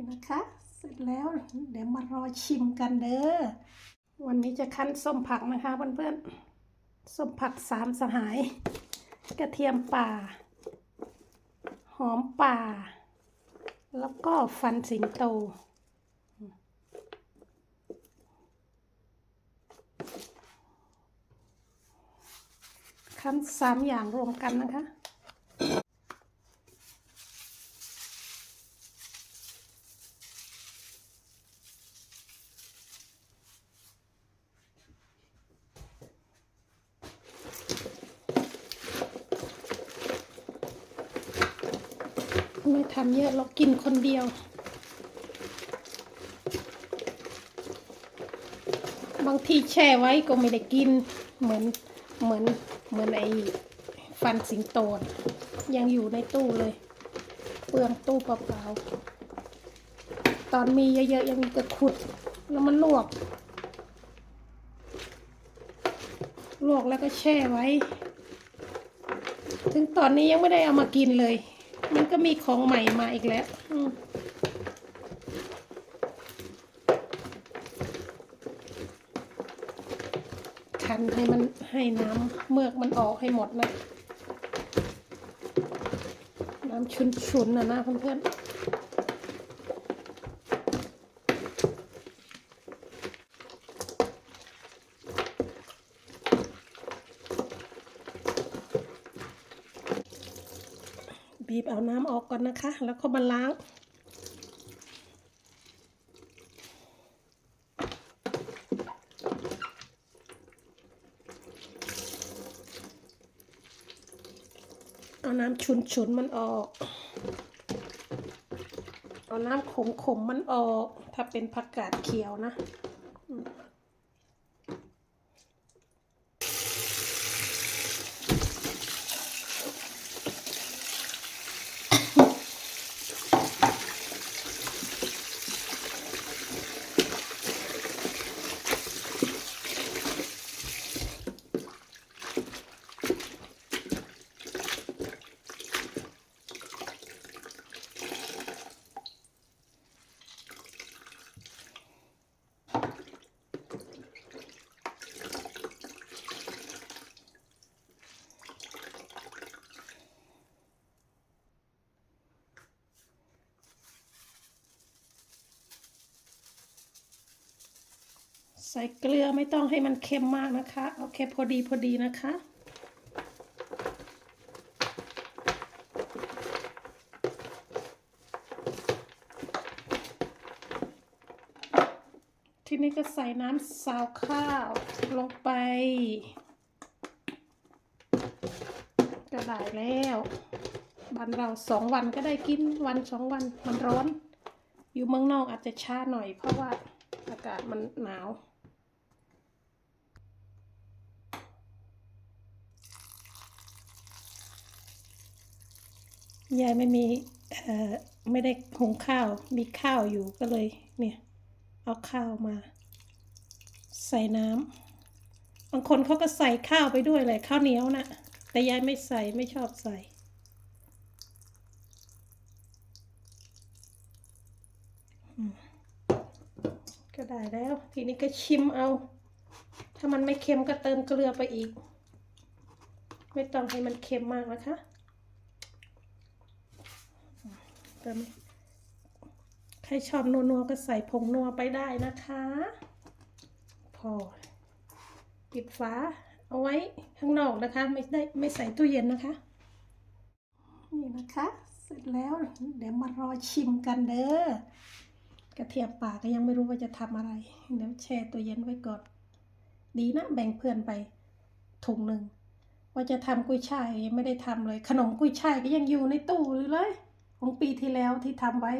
นี่นะคะ เสร็จแล้วเดี๋ยวมารอชิมกันเด้อวันนี้จะคั้นส้มผักนะคะเพื่อนๆส้มผักสามสหาย กระเทียมป่า หอมป่า แล้วก็ฟันสิงโตคั้นสามอย่างรวมกันนะคะ ไม่ทำเยอะเรากินคนเดียว บางทีแช่ไว้ก็ไม่ได้กิน เหมือนเหมือนเหมือนไอ้ฟันสิงโตนยังอยู่ในตู้เลย เปลืองตู้เปล่าๆตอนมีเยอะๆยังมีแต่ขุด แล้วมันลวก ลวกแล้วก็แช่ไว้ ถึงตอนนี้ยังไม่ได้เอามากินเลย มันก็มีของใหม่มาอีกแล้วทันให้มันให้น้ำเมือกมันออกให้หมดนะ น้ำชุนๆนะนะเพื่อนๆ บีบเอาน้ำออกก่อนนะคะ แล้วก็มาล้าง เอาน้ำชุนๆมันออก เอาน้ำขมๆมันออก ถ้าเป็นผักกาดเขียวนะ ใส่เกลือไม่ต้องให้มันเค็มมากนะคะเอาแค่พอดีพอดีนะคะ ทีนี้ก็ใส่น้ำซาวข้าวลงไป ก็ได้แล้วบ้านเราสองวันก็ได้กินวันสองวันมันร้อน อยู่เมืองนอกอาจจะช้าหน่อยเพราะว่าอากาศมันหนาว ยายไม่มีเอ่อไม่ได้หุงข้าว มีข้าวอยู่ก็เลยเนี่ยเอาข้าวมา ใส่น้ำบางคนเขาก็ใส่ข้าวไปด้วยเลยข้าวเหนียวนะแต่ยายไม่ใส่ไม่ชอบใส่ก็ได้แล้ว ทีนี้ก็ชิมเอา ถ้ามันไม่เค็มก็เติมเกลือไปอีก ไม่ต้องให้มันเค็มมากนะคะ เติมใครชอบนัวๆก็ใส่ผงนัวไปได้นะคะ พอ ปิดฝาเอาไว้ข้างนอกนะคะ ไม่ได้ไม่ใส่ตู้เย็นนะคะ นี่นะคะ เสร็จแล้วเดี๋ยวมารอชิมกันเด้อกระเทียมป่าก็ยังไม่รู้ว่าจะทำอะไรเดี๋ยวแช่ตัวเย็นไว้ก่อน ดีนะแบ่งเพื่อนไปถุงหนึ่งว่าจะทำกุ้ยช่ายยังไม่ได้ทำเลย ขนมกุ้ยช่ายก็ยังอยู่ในตู้อยู่เลย ของปีที่แล้วที่ทำไว้